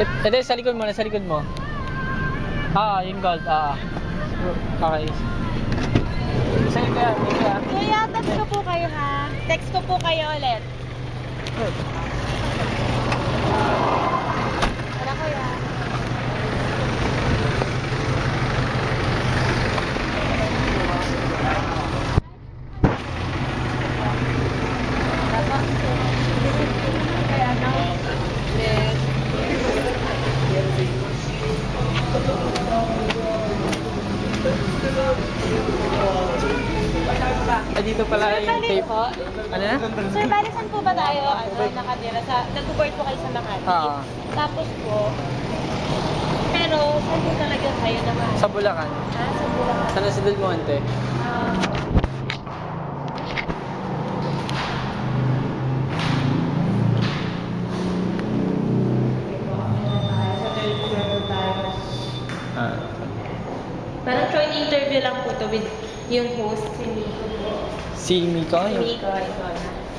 Ito, sa likod mo, sa likod mo. Ah, yung gold, ah. Okay. Sa'yo kaya, kaya. Kuya, text ko po kayo ha. Text ko po kayo ulit. Wala kuya. Ah, dito pala yung tape. po. Ano na? Sir, bali saan po ba tayo ano, nakatira? Sa, nag-board po kayo sa Makati. Oo. Tapos po, pero saan po talaga kayo naman? Sa Bulacan. Ah, sa Bulacan. Sa Nasa Del Monte. Ah, Ah. Interview lang po to with yung host, si Miko. Si Miko? Si. Miko, ikaw na.